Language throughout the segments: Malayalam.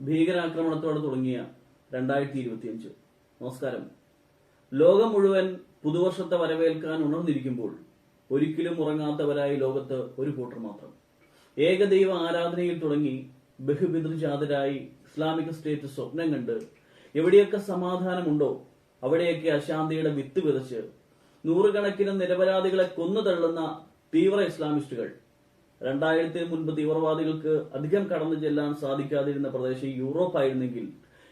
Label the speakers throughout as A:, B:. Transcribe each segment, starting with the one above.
A: ഭീകരാക്രമണത്തോടെ തുടങ്ങിയ രണ്ടായിരത്തി ഇരുപത്തിയഞ്ച് നമസ്കാരം. ലോകം മുഴുവൻ പുതുവർഷത്തെ വരവേൽക്കാൻ ഉണർന്നിരിക്കുമ്പോൾ ഒരിക്കലും ഉറങ്ങാത്തവരായി ലോകത്ത് ഒരു കൂട്ടർ മാത്രം. ഏകദൈവ ആരാധനയിൽ തുടങ്ങി ബഹുപിതൃജാതരായി ഇസ്ലാമിക സ്റ്റേറ്റ് സ്വപ്നം കണ്ട് എവിടെയൊക്കെ സമാധാനമുണ്ടോ അവിടെയൊക്കെ അശാന്തിയുടെ വിത്ത് വിതച്ച് നൂറുകണക്കിന് നിരപരാധികളെ കൊന്നു തള്ളുന്ന തീവ്ര ഇസ്ലാമിസ്റ്റുകൾ രണ്ടായിരത്തിന് മുൻപ് തീവ്രവാദികൾക്ക് അധികം കടന്നു ചെല്ലാൻ സാധിക്കാതിരുന്ന പ്രദേശം യൂറോപ്പ് ആയിരുന്നെങ്കിൽ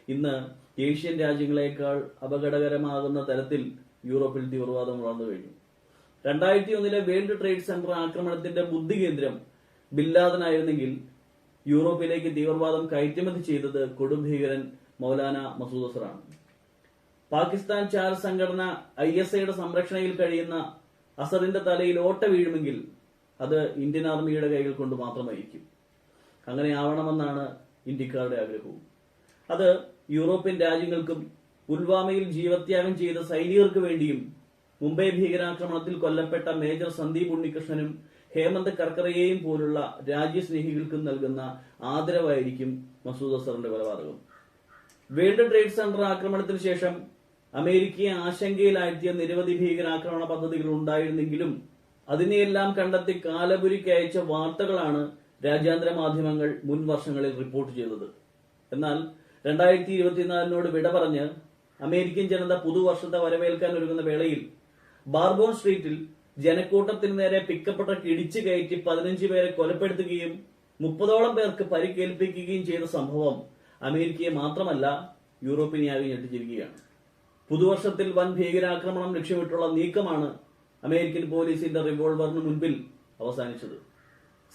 A: ഇന്ന് ഏഷ്യൻ രാജ്യങ്ങളെക്കാൾ അപകടകരമാകുന്ന തരത്തിൽ യൂറോപ്പിൽ തീവ്രവാദം വളർന്നു കഴിഞ്ഞു. രണ്ടായിരത്തി ഒന്നിലെ വേൾഡ് ട്രേഡ് സെന്റർ ആക്രമണത്തിന്റെ ബുദ്ധി കേന്ദ്രം ബില്ലാദനായിരുന്നെങ്കിൽ യൂറോപ്പിലേക്ക് തീവ്രവാദം കയറ്റുമതി ചെയ്തത് കൊടുംഭീകരൻ മൗലാന മസൂദ് അസറാണ്. പാകിസ്ഥാൻ ചാര സംഘടന ഐ എസ് ഐയുടെ സംരക്ഷണയിൽ കഴിയുന്ന അസറിന്റെ തലയിൽ ഓട്ട വീഴുമെങ്കിൽ അത് ഇന്ത്യൻ ആർമിയുടെ കൈകൾ കൊണ്ട് മാത്രമായിരിക്കും. അങ്ങനെ ആവണമെന്നാണ് ഇന്ത്യക്കാരുടെ ആഗ്രഹവും. അത് യൂറോപ്യൻ രാജ്യങ്ങൾക്കും പുൽവാമയിൽ ജീവത്യാഗം ചെയ്ത സൈനികർക്ക് വേണ്ടിയും മുംബൈ ഭീകരാക്രമണത്തിൽ കൊല്ലപ്പെട്ട മേജർ സന്ദീപ് ഉണ്ണികൃഷ്ണനും ഹേമന്ത് കർക്കറയെയും പോലുള്ള രാജ്യസ്നേഹികൾക്കും നൽകുന്ന ആദരവായിരിക്കും മസൂദ് അസറിന്റെ കൊലപാതകം. വേൾഡ് ട്രേഡ് സെന്റർ ആക്രമണത്തിന് ശേഷം അമേരിക്കയെ ആശങ്കയിലാഴ്ത്തിയ നിരവധി ഭീകരാക്രമണ പദ്ധതികൾ ഉണ്ടായിരുന്നെങ്കിലും അതിനെയെല്ലാം കണ്ടെത്തി കാലപുരിക്ക് അയച്ച വാർത്തകളാണ് രാജ്യാന്തര മാധ്യമങ്ങൾ മുൻ വർഷങ്ങളിൽ റിപ്പോർട്ട് ചെയ്തത്. എന്നാൽ രണ്ടായിരത്തി ഇരുപത്തിനാലിനോട് വിട പറഞ്ഞ് അമേരിക്കൻ ജനത പുതുവർഷത്തെ വരവേൽക്കാൻ ഒരുങ്ങുന്ന വേളയിൽ ബാർബോൺ സ്ട്രീറ്റിൽ ജനക്കൂട്ടത്തിന് നേരെ പിക്കപ്പെട്ട കിടിച്ചു കയറ്റി പതിനഞ്ച് പേരെ കൊലപ്പെടുത്തുകയും മുപ്പതോളം പേർക്ക് പരിക്കേൽപ്പിക്കുകയും ചെയ്ത സംഭവം അമേരിക്കയെ മാത്രമല്ല യൂറോപ്പിനെയാകെ ഞെട്ടിച്ചിരിക്കുകയാണ്. പുതുവർഷത്തിൽ വൻ ഭീകരാക്രമണം ലക്ഷ്യമിട്ടുള്ള നീക്കമാണ് അമേരിക്കൻ പോലീസിന്റെ റിവോൾവറിന് മുൻപിൽ അവസാനിച്ചത്.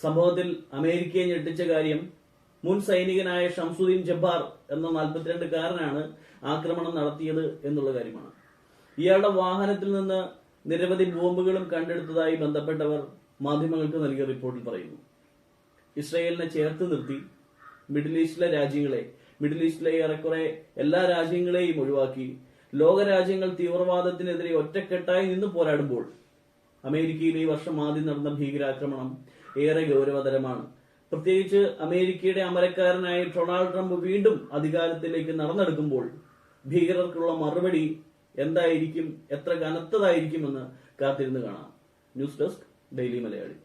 A: സംഭവത്തിൽ അമേരിക്കയെ ഞെട്ടിച്ച കാര്യം മുൻ സൈനികനായ ഷംസുദ്ദീൻ ജബ്ബാർ എന്ന നാൽപ്പത്തിരണ്ടുകാരനാണ് ആക്രമണം നടത്തിയത് എന്നുള്ള കാര്യമാണ്. ഇയാളുടെ വാഹനത്തിൽ നിന്ന് നിരവധി ബോംബുകളും കണ്ടെടുത്തതായി ബന്ധപ്പെട്ടവർ മാധ്യമങ്ങൾക്ക് നൽകിയ റിപ്പോർട്ടിൽ പറയുന്നു. ഇസ്രയേലിനെ ചേർത്ത് നിർത്തി മിഡിൽ ഈസ്റ്റിലെ രാജ്യങ്ങളെ മിഡിൽ ഈസ്റ്റിലെ ഏറെക്കുറെ എല്ലാ രാജ്യങ്ങളെയും ഒഴിവാക്കി ലോകരാജ്യങ്ങൾ തീവ്രവാദത്തിനെതിരെ ഒറ്റക്കെട്ടായി നിന്ന് പോരാടുമ്പോൾ അമേരിക്കയിൽ ഈ വർഷം ആദ്യം നടന്ന ഭീകരാക്രമണം ഏറെ ഗൗരവതരമാണ്. പ്രത്യേകിച്ച് അമേരിക്കയുടെ അമരക്കാരനായ ഡൊണാൾഡ് ട്രംപ് വീണ്ടും അധികാരത്തിലേക്ക് നടന്നെടുക്കുമ്പോൾ ഭീകരർക്കുള്ള മറുപടി എന്തായിരിക്കും എത്ര കനത്തതായിരിക്കുമെന്ന് കാത്തിരുന്ന് കാണാം. News desk daily Malayali.